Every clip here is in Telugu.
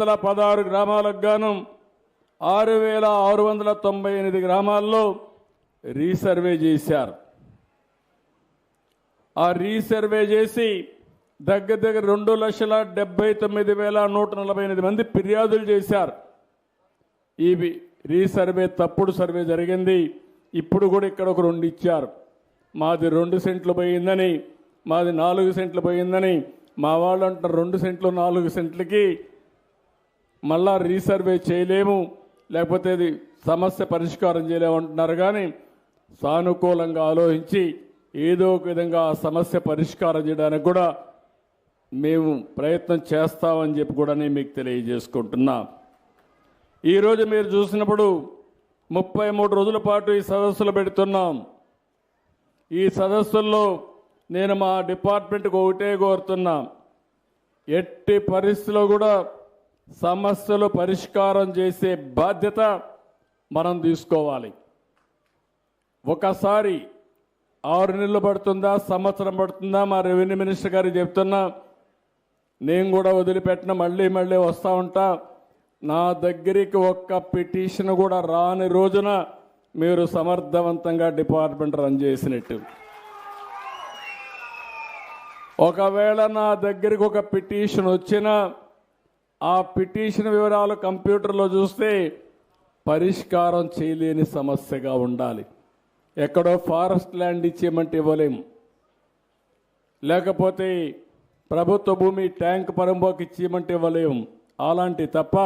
వందల పదహారు గ్రామాలకు గాను ఆరు వేల ఆరు వందల తొంభై ఎనిమిది గ్రామాల్లో రీసర్వే చేశారు. ఆ రీసర్వే చేసి దగ్గర దగ్గర రెండు లక్షల డెబ్బై తొమ్మిది వేల నూట నలభై ఎనిమిది మంది ఫిర్యాదులు చేశారు. ఈ రీసర్వే తప్పుడు సర్వే జరిగింది. ఇప్పుడు కూడా ఇక్కడ ఒక రెండు ఇచ్చారు. మాది రెండు సెంట్లు పోయిందని మాది నాలుగు సెంట్లు పోయిందని మా వాళ్ళు అంటారు రెండు సెంట్లు నాలుగు సెంట్లకి మళ్ళా రీసర్వే చేయలేము. లేకపోతే ఇది సమస్య పరిష్కారం చేయలేము అంటున్నారు కానీ సానుకూలంగా ఆలోచించి ఏదో ఒక విధంగా ఆ సమస్య పరిష్కారం చేయడానికి కూడా మేము ప్రయత్నం చేస్తామని చెప్పి కూడా నేను మీకు తెలియజేసుకుంటున్నా. ఈరోజు మీరు చూసినప్పుడు ముప్పై మూడు రోజుల పాటు ఈ సదస్సులు పెడుతున్నాం. ఈ సదస్సుల్లో నేను మా డిపార్ట్మెంట్కి ఒకటే కోరుతున్నా. ఎట్టి పరిస్థితిలో కూడా సమస్యలు పరిష్కారం చేసే బాధ్యత మనం తీసుకోవాలి. ఒకసారి ఆరు నెలలు పడుతుందా సంవత్సరం పడుతుందా మా రెవెన్యూ మినిస్టర్ గారు చెప్తున్నా నేను కూడా వదిలిపెట్టిన మళ్ళీ మళ్ళీ వస్తూ ఉంటా. నా దగ్గరికి ఒక్క పిటిషన్ కూడా రాని రోజున మీరు సమర్థవంతంగా డిపార్ట్మెంట్ రన్ చేసినట్టు. ఒకవేళ నా దగ్గరికి ఒక పిటిషన్ వచ్చినా ఆ పిటిషన్ వివరాలు కంప్యూటర్లో చూస్తే పరిష్కారం చేయలేని సమస్యగా ఉండాలి. ఎక్కడో ఫారెస్ట్ ల్యాండ్ ఇచ్చేయమంటే ఇవ్వలేము లేకపోతే ప్రభుత్వ భూమి ట్యాంక్ పరంబోకి ఇచ్చేయమంటే ఇవ్వలేము అలాంటి తప్ప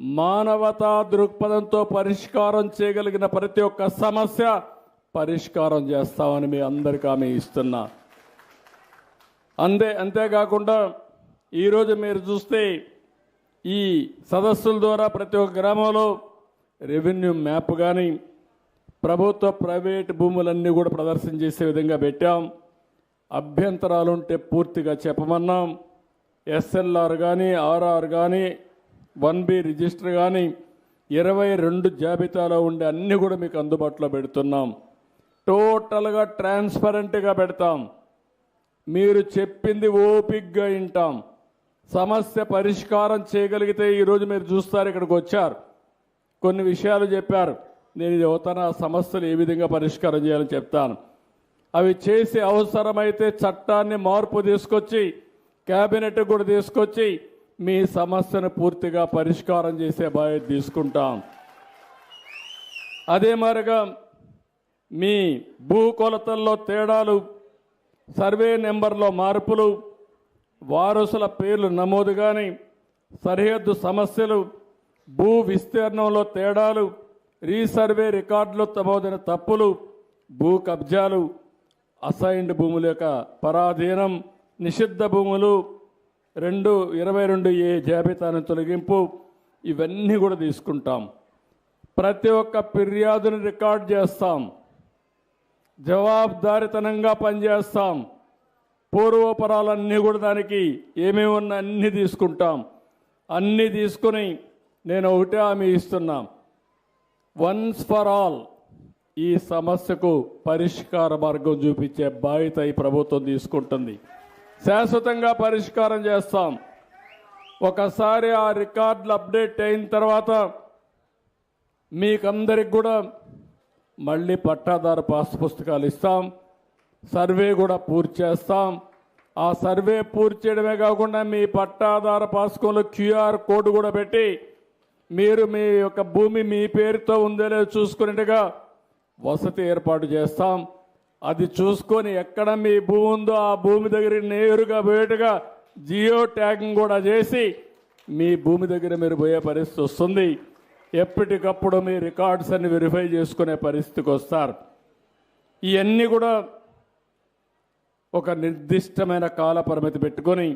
మానవతా దృక్పథంతో పరిష్కారం చేయగలిగిన ప్రతి ఒక్క సమస్య పరిష్కారం చేస్తామని మీ అందరికీ ఆమె ఇస్తున్నా. అంతే అంతేకాకుండా ఈరోజు మీరు చూస్తే ఈ సదస్సుల ద్వారా ప్రతి ఒక్క గ్రామంలో రెవెన్యూ మ్యాప్ కానీ ప్రభుత్వ ప్రైవేట్ భూములన్నీ కూడా ప్రదర్శన చేసే విధంగా పెట్టాం. అభ్యంతరాలుంటే పూర్తిగా చెప్పమన్నాం. ఎస్ఎల్ఆర్ కానీ ఆర్ఆర్ కానీ వన్ బి రిజిస్టర్ కానీ ఇరవై రెండు జాబితాలో ఉండే అన్నీ కూడా మీకు అందుబాటులో పెడుతున్నాం. టోటల్గా ట్రాన్స్పరెంట్గా పెడతాం. మీరు చెప్పింది ఓపిగ్గా వింటాం. సమస్య పరిష్కారం చేయగలిగితే ఈరోజు మీరు చూస్తారు ఇక్కడికి వచ్చారు. కొన్ని విషయాలు చెప్పారు. నేను యువతన సమస్యలు ఏ విధంగా పరిష్కారం చేయాలని చెప్తాను. అవి చేసి అవసరమైతే చట్టాన్ని మార్పు తీసుకొచ్చి కేబినెట్ కూడా తీసుకొచ్చి మీ సమస్యను పూర్తిగా పరిష్కారం చేసే బాధ్యత తీసుకుంటాం. అదే మరిగా మీ భూ కొలతల్లో తేడాలు సర్వే నెంబర్లో మార్పులు వారసుల పేర్లు నమోదు కానీ సరిహద్దు సమస్యలు భూ విస్తీర్ణంలో తేడాలు రీసర్వే రికార్డులో నమోదైన తప్పులు భూ కబ్జాలు అసైన్డ్ భూముల యొక్క పరాధీనం నిషిద్ధ భూములు రెండు ఇరవై రెండు ఏ జాబితాను తొలగింపు ఇవన్నీ కూడా తీసుకుంటాం. ప్రతి ఒక్క ఫిర్యాదును రికార్డ్ చేస్తాం. జవాబుదారితనంగా పనిచేస్తాం. పూర్వపరాలన్నీ కూడా దానికి ఏమేమి ఉన్నా అన్నీ తీసుకుంటాం. అన్నీ తీసుకుని నేను ఒకటే హామీ ఇస్తున్నా. వన్స్ ఫర్ ఆల్ ఈ సమస్యకు పరిష్కార మార్గం చూపించే బాధ్యత ఈ ప్రభుత్వం తీసుకుంటుంది. శాశ్వతంగా పరిష్కారం చేస్తాం. ఒకసారి ఆ రికార్డులు అప్డేట్ అయిన తర్వాత మీకందరికి కూడా మళ్ళీ పట్టాదారు పాస్ పుస్తకాలు ఇస్తాం. సర్వే కూడా పూర్తి చేస్తాం. ఆ సర్వే పూర్తి చేయడమే కాకుండా మీ పట్టాదార పాస్కోలో క్యూఆర్ కోడ్ కూడా పెట్టి మీరు మీ యొక్క భూమి మీ పేరుతో ఉందో లేదో చూసుకునేట్టుగా వసతి ఏర్పాటు చేస్తాం. అది చూసుకొని ఎక్కడ మీ భూమి ఉందో ఆ భూమి దగ్గర నేరుగా పోయేట్టుగా జియో ట్యాగింగ్ కూడా చేసి మీ భూమి దగ్గర మీరు పోయే పరిస్థితి వస్తుంది. ఎప్పటికప్పుడు మీ రికార్డ్స్ అన్ని వెరిఫై చేసుకునే పరిస్థితికి వస్తారు. ఇవన్నీ కూడా ఒక నిర్దిష్టమైన కాల పరిమితి పెట్టుకొని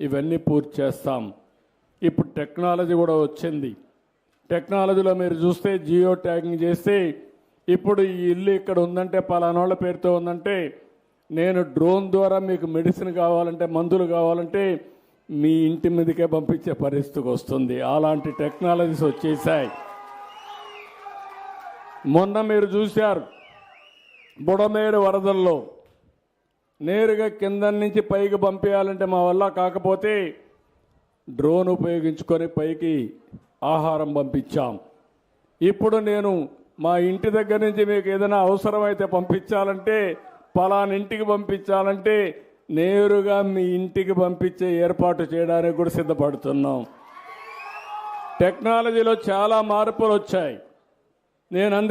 ఇవన్నీ పూర్తి చేస్తాం. ఇప్పుడు టెక్నాలజీ కూడా వచ్చింది. టెక్నాలజీలో మీరు చూస్తే జియో ట్యాగింగ్ చేస్తే ఇప్పుడు ఈ ఇల్లు ఇక్కడ ఉందంటే పలానోళ్ళ పేరుతో ఉందంటే నేను డ్రోన్ ద్వారా మీకు మెడిసిన్ కావాలంటే మందులు కావాలంటే మీ ఇంటి మీదకే పంపించే పరిస్థితికి వస్తుంది. అలాంటి టెక్నాలజీస్ వచ్చేసాయి. మొన్న మీరు చూశారు బుడమేరు వరదల్లో నేరుగా కింద నుంచి పైకి పంపేయాలంటే మా వల్ల కాకపోతే డ్రోన్ ఉపయోగించుకొని పైకి ఆహారం పంపించాం. ఇప్పుడు నేను మా ఇంటి దగ్గర నుంచి మీకు ఏదైనా అవసరమైతే పంపించాలంటే పలానింటికి పంపించాలంటే నేరుగా మీ ఇంటికి పంపించే ఏర్పాటు చేయడానికి కూడా సిద్ధపడుతున్నాం. టెక్నాలజీలో చాలా మార్పులు వచ్చాయి. నేను అందుకే